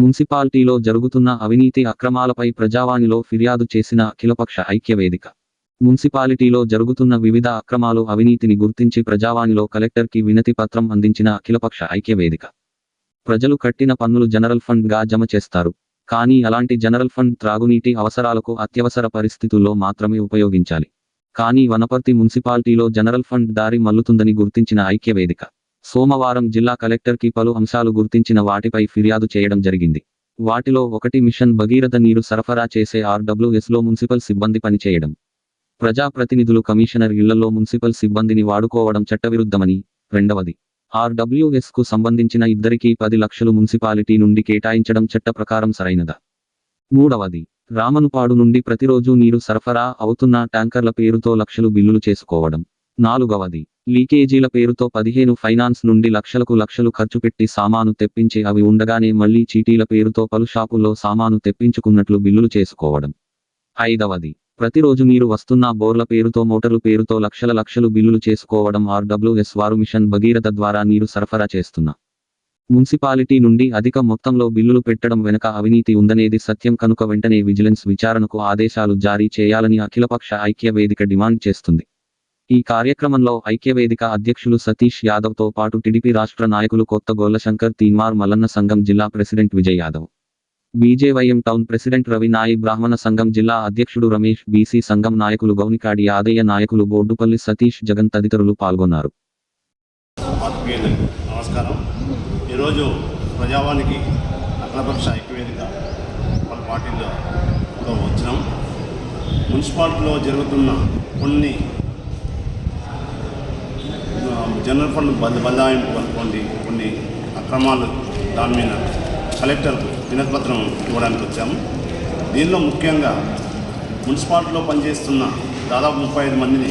మున్సిపాలిటీలో జరుగుతున్న అవినీతి అక్రమాలపై ప్రజావాణిలో ఫిర్యాదు చేసిన అఖిలపక్ష ఐక్యవేదిక. మున్సిపాలిటీలో జరుగుతున్న వివిధ అక్రమాలు అవినీతిని గుర్తించి ప్రజావాణిలో కలెక్టర్కి వినతి పత్రం అందించిన అఖిలపక్ష ఐక్యవేదిక. ప్రజలు కట్టిన పన్నులు జనరల్ ఫండ్గా జమ చేస్తారు. కానీ అలాంటి జనరల్ ఫండ్ త్రాగునీటి అవసరాలకు అత్యవసర పరిస్థితుల్లో మాత్రమే ఉపయోగించాలి. కానీ వనపర్తి మున్సిపాలిటీలో జనరల్ ఫండ్ దారి మల్లుతుందని గుర్తించిన ఐక్యవేదిక. సోమవారం జిల్లా కలెక్టర్కి పలు అంశాలు గుర్తించిన వాటిపై ఫిర్యాదు చేయడం జరిగింది. వాటిలో ఒకటి మిషన్ భగీరథ నీరు సరఫరా చేసే ఆర్డబ్ల్యూఎస్లో మున్సిపల్ సిబ్బంది పనిచేయడం. ప్రజాప్రతినిధులు కమిషనర్ ఇళ్ళలో మున్సిపల్ సిబ్బందిని వాడుకోవడం చట్టవిరుద్ధమని. రెండవది ఆర్డబ్ల్యూఎస్కు సంబంధించిన ఇద్దరికీ పది లక్షలు మున్సిపాలిటీ నుండి కేటాయించడం చట్ట ప్రకారం సరైనదా? మూడవది రామనుపాడు నుండి ప్రతిరోజు నీరు సరఫరా అవుతున్న ట్యాంకర్ల పేరుతో లక్షలు బిల్లులు చేసుకోవడం. నాలుగవది లీకేజీల పేరుతో పదిహేను ఫైనాన్స్ నుండి లక్షలకు లక్షలు ఖర్చు పెట్టి సామాను తెప్పించి అవి ఉండగానే మళ్ళీ చీటీల పేరుతో పలు షాపుల్లో సామాను తెప్పించుకున్నట్లు బిల్లులు చేసుకోవడం. ఐదవది ప్రతిరోజు నీరు వస్తున్న బోర్ల పేరుతో మోటార్లు పేరుతో లక్షల లక్షలు బిల్లులు చేసుకోవడం ఆర్డబ్ల్యూఎస్ వారు మిషన్ భగీరథ ద్వారా నీరు సరఫరా చేస్తున్న. మున్సిపాలిటీ నుండి అధిక మొత్తంలో బిల్లులు పెట్టడం వెనుక అవినీతి ఉందనేది సత్యం కనుక వెంటనే విజిలెన్స్ విచారణకు ఆదేశాలు జారీ చేయాలని అఖిలపక్ష ఐక్య వేదిక డిమాండ్ చేస్తుంది. ఈ కార్యక్రమంలో ఐక్యవేదిక అధ్యక్షులు సతీష్ యాదవ్తో పాటు టిడిపి రాష్ట్ర నాయకులు కొత్త గోల్లశంకర్ తీన్మార్ మల్లన్న సంఘం జిల్లా president Vijay Yadav. BJYM town president Ravi నాయి బ్రాహ్మణ సంఘం జిల్లా అధ్యక్షుడు రమేష్ బీసీ సంఘం నాయకులు గౌనికాడి యాదయ్య నాయకులు బోర్డుపల్లి సతీష్ జగన్ తదితరులు పాల్గొన్నారు. నమస్కారం. ఈరోజు ప్రజావానికి అఖిలపక్ష ఐక్యవేదిక వాళ్ళ పార్టీలో వచ్చినాం. మున్సిపాలిటీలో జరుగుతున్న కొన్ని జనరల్ ఫండ్ బద బదలాయింపు అనుకోండి కొన్ని అక్రమాలు దాని మీద కలెక్టర్కు వినతిపత్రం ఇవ్వడానికి వచ్చాము. దీనిలో ముఖ్యంగా మున్సిపాలిటీలో పనిచేస్తున్న దాదాపు ముప్పై ఐదు మందిని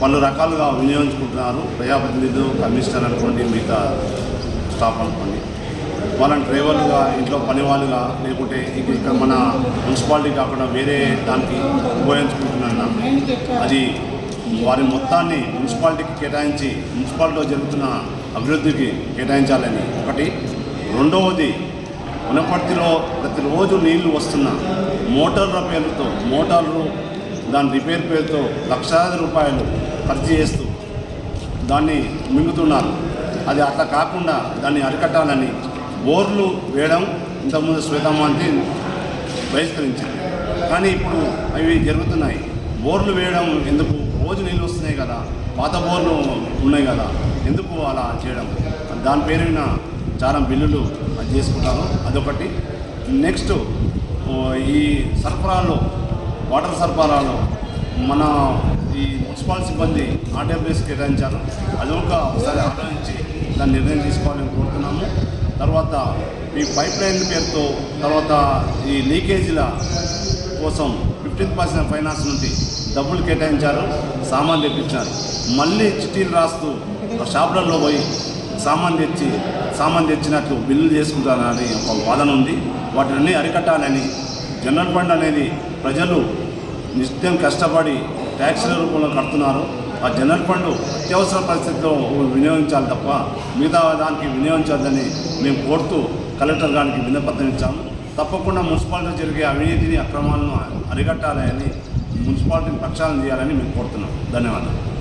పలు రకాలుగా వినియోగించుకుంటున్నారు. ప్రజాప్రతినిధులు కమిషనర్ అనుకోండి మిగతా స్టాఫ్ అనుకోండి. వాళ్ళని డ్రైవర్లుగా ఇంట్లో పని వాళ్ళుగా లేకుంటే ఇక్కడ మన మున్సిపాలిటీ కాకుండా వేరే దానికి ఉపయోగించుకుంటున్నాను అది వారి మొత్తాన్ని మున్సిపాలిటీకి కేటాయించి మున్సిపాలిటీలో జరుగుతున్న అభివృద్ధికి కేటాయించాలని. ఒకటి. రెండవది వనపర్తిలో ప్రతిరోజు నీళ్ళు వస్తున్న మోటార్ల పేరుతో మోటార్లు దాని రిపేర్ పేరుతో లక్షలాది రూపాయలు ఖర్చు చేస్తూ దాన్ని మింగుతున్నారు. అది అట్లా కాకుండా దాన్ని అరికట్టాలని బోర్లు వేయడం ఇంతకుముందు శ్వేతమాంతి బహిష్కరించింది. కానీ ఇప్పుడు అవి జరుగుతున్నాయి. బోర్లు వేయడం ఎందుకు? రోజు నీళ్ళు వస్తున్నాయి కదా పాత బోర్లు ఉన్నాయి కదా ఎందుకు అలా చేయడం? దాని పేరున చాలా బిల్లులు అది చేసుకుంటాను అదొకటి. నెక్స్ట్ ఈ సరఫరాలో వాటర్ సరఫరాలో మన ఈ మున్సిపాల్ సిబ్బంది ఆర్డబ్ల్యూఎస్ కేటాయించారు. అది ఒక ఒకసారి ఆలోచించి దాన్ని నిర్ణయం తీసుకోవాలని కోరుతున్నాము. తర్వాత ఈ పైప్ లైన్ పేరుతో తర్వాత ఈ లీకేజీల కోసం ఫిఫ్టీన్ పర్సెంట్ ఫైనాన్స్ నుండి డబ్బులు కేటాయించారు సామాన్ తెప్పించారు మళ్ళీ చిట్టీలు రాస్తూ షాపులలో పోయి సామాన్ తెచ్చి సామాన్ తెచ్చినట్లు బిల్లులు చేసుకుంటానని ఒక వాదన ఉంది. వాటిని అరికట్టాలని జనరల్ ఫండ్ అనేది ప్రజలు నిత్యం కష్టపడి ట్యాక్సుల రూపంలో కడుతున్నారు. ఆ జనరల్ ఫండ్ అత్యవసర పరిస్థితిలో వినియోగించాలి తప్ప మిగతా దానికి వినియోగించొద్దని మేము కోరుతూ కలెక్టర్ గారికి విన్నపత్రం ఇచ్చాము. తప్పకుండా మున్సిపాలిటీ జరిగే అవినీతిని అక్రమాలను అరికట్టాలని మున్సిపాలిటీని ప్రక్షాళన చేయాలని మేము కోరుతున్నాం. ధన్యవాదాలు.